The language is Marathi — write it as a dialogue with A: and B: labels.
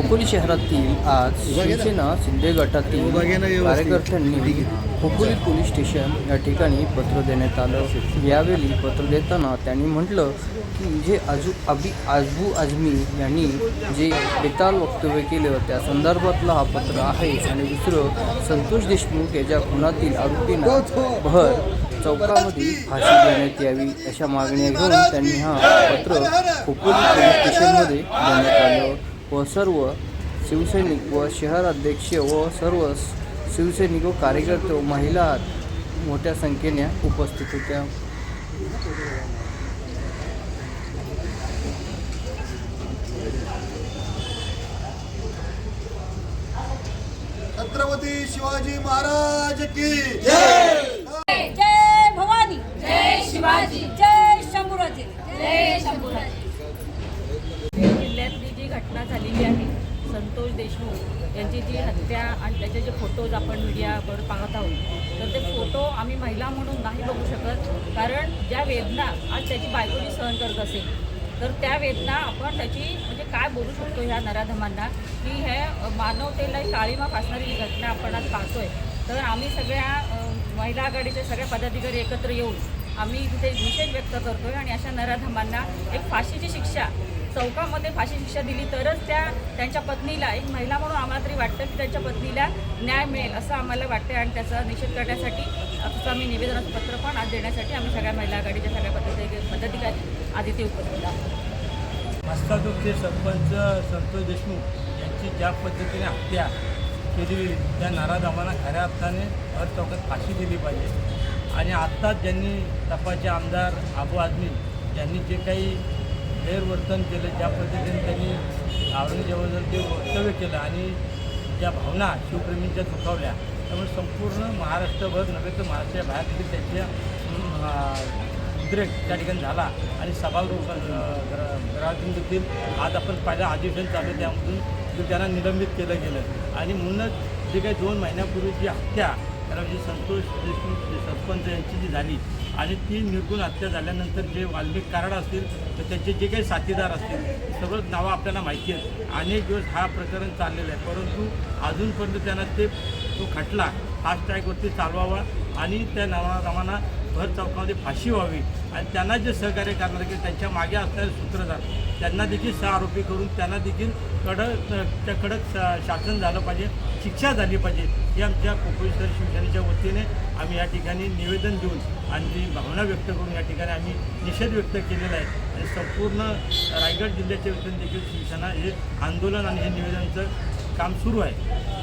A: खोपोली शहरातील आज शिवसेना शिंदे गटातील कार्यकर्त्यांनी खोपोली पोलीस स्टेशन या ठिकाणी पत्र देण्यात आलं. यावेळी पत्र देताना त्यांनी म्हटलं की जे आजू अबी आजबू आजमी यांनी जे बेताल वक्तव्य केलं त्या संदर्भातलं हा पत्र आहे. आणि दुसरं संतोष देशमुख याच्या खुनातील आरोपींना भर चौकामध्ये फाशी देण्यात यावी अशा मागण्या घेऊन त्यांनी हा पत्र खोपोली पोलीस स्टेशनमध्ये देण्यात आलं. व सर्व शिवसैनिक व शहर अध्यक्ष व सर्व शिवसैनिक व कार्यकर्ते व महिला मोठ्या संख्येने उपस्थित होत्या.
B: छत्रपती शिवाजी महाराज की
C: जय भवानी
D: जय शिवाजी
C: जय शंभूराजे
D: जय शंभूराज
E: जिल्ह्यातली जी घटना झालेली आहे संतोष देशमुख यांची जी हत्या आणि त्याचे जे फोटोज आपण मीडियावर पाहत आहोत तर ते फोटो आम्ही महिला म्हणून नाही बघू शकत. कारण ज्या वेदना आज त्याची बायकोनी सहन करत असेल तर त्या वेदना आपण त्याची म्हणजे काय बोलू शकतो ह्या नराधमांना? की हे मानवतेला काळीमा फासणारी ही घटना आपण आज पाहतोय तर आम्ही सगळ्या महिला आघाडीचे सगळे पदाधिकारी एकत्र येऊन आम्ही तिथे निषेध व्यक्त करतोय आणि अशा नराधमांना एक फाशीची शिक्षा चौकामध्ये फाशी शिक्षा दिली तरच त्या त्यांच्या पत्नीला एक महिला म्हणून आम्हाला तरी वाटतं की त्यांच्या पत्नीला न्याय मिळेल असं आम्हाला वाटतं आणि त्याचा निषेध करण्यासाठी असं आम्ही निवेदनाचं पत्र पण आज देण्यासाठी आम्ही सगळ्या महिला आघाडीच्या सगळ्या पद्धती पद्धतीकारी आधी ते उपस्थित आहोत
F: हस्तादुखचे सरपंच संतोष देशमुख यांची ज्या पद्धतीने हत्या केली त्या नाराज खऱ्या अर्थाने हर चौकात फाशी दिली पाहिजे. आणि आत्ताच ज्यांनी तपाचे आमदार आबू आझमी यांनी जे काही गैरवर्तन केलं ज्या पद्धतीने त्यांनी औरंगजेबाबद्दल ते वक्तव्य केलं आणि ज्या भावना शिवप्रेमींच्या दुखावल्या त्यामुळे संपूर्ण महाराष्ट्रभर नव्हे तर महाराष्ट्राच्या बाहेर देखील त्यांच्या उद्रेक त्या ठिकाणी झाला आणि सभागृह घरातून देखील आज आपण पहिलं अधिवेशन चालू त्यामधून त्यांना निलंबित केलं गेलं. आणि म्हणूनच जे काही दोन महिन्यापूर्वी जी हत्या त्याला म्हणजे संतोष देशमुख सरपंच यांची जी झाली आणि ती निर्गुण हत्या झाल्यानंतर जे वाल्मिक कराड असतील तर त्यांचे जे काही साथीदार असतील सर्वच नावं आपल्याला माहिती आहेत. अनेक दिवस हा प्रकरण चाललेलं आहे. परंतु अजूनपर्यंत त्यांना ते तो खटला फास्ट ट्रॅकवरती चालवावा आणि त्या नावानामांना भर चौकामध्ये फाशी व्हावी आणि त्यांना जे सहकार्य करणार की त्यांच्या मागे असणारे सूत्रधार त्यांना देखील सह आरोपी करून त्यांना देखील कडक त्या कडक शासन झालं पाहिजे शिक्षा झाली पाहिजे ही आमच्या कोकणेश्वर शिवसेनेच्या वतीने आम्ही या ठिकाणी निवेदन देऊन आणि भावना व्यक्त करून या ठिकाणी आम्ही निषेध व्यक्त केलेला आहे. आणि संपूर्ण रायगड जिल्ह्याच्या वतीने देखील शिवसेना हे आंदोलन आणि हे निवेदनाचं काम सुरू आहे.